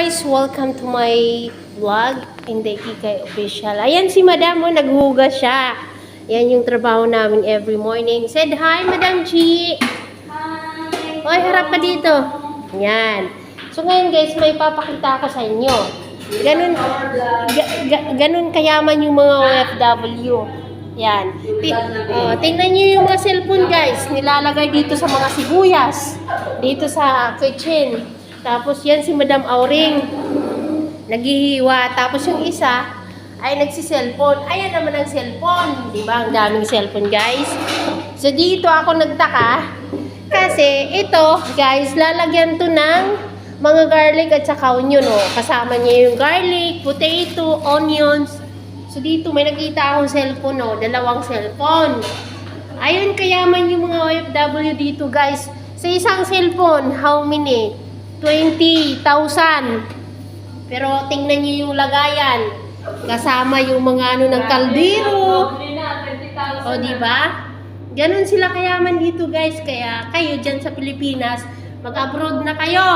guys! Welcome to my vlog, Inday Kikay Official. Ayan si Madam, oh, naghuhugas siya. Yan yung trabaho namin every morning. Said hi, Madam G! Hi! Hoy, harap ka dito. Yan. So ngayon guys, may papakita ko sa inyo. Ganun, ga- ga- ganun kayaman yung mga OFW. Yan. Ti- oh, tingnan nyo yung mga cellphone guys. Nilalagay dito sa mga sibuyas. Dito sa kitchen. Tapos yan si Madam Auring. Naghihiwa. Tapos yung isa ay nagsi-cellphone. Ayan naman ang cellphone. Di ba? Ang daming cellphone guys. So dito ako nagtaka. Kasi ito guys, lalagyan to ng mga garlic at saka onion. Oh. Kasama niya yung garlic, potato, onions. So dito may nakita akong cellphone. Oh. Dalawang cellphone. Ayun, kayaman yung mga OFW dito guys. Sa isang cellphone, how many? 20,000. Pero tingnan niyo yung lagayan. Kasama yung mga ano ng kaldero. O, di ba? Ganon sila kayaman dito, guys. Kaya kayo dyan sa Pilipinas, mag-abroad na kayo.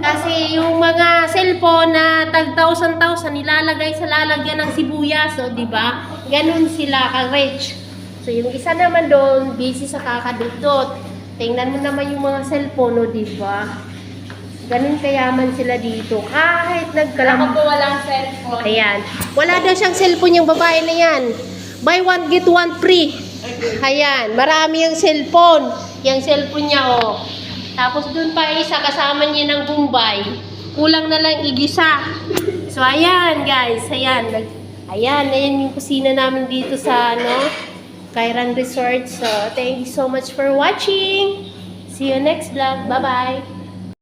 Kasi yung mga cellphone na tag thousand-thousand, nilalagay sa lalagyan ng sibuyas, o, di ba? Ganon sila ka-rich. So, yung isa naman doon, busy sa kakadudot. Tingnan mo naman yung mga cellphone, o, di ba? Ganun kayaman sila dito. Kahit Alam nagkalam... ko walang cellphone. Ayan. Wala daw siyang cellphone yung babae na yan. Buy one, get one free. Ayan. Marami yung cellphone. Yung cellphone niya, oh. Tapos dun pa isa, kasama niya ng Bombay. Kulang na lang igisa. So, ayan, guys. Ayan. Ayan, ayan yung kusina namin dito sa, ano, Kairan Resort. So, thank you so much for watching. See you next vlog. Bye-bye.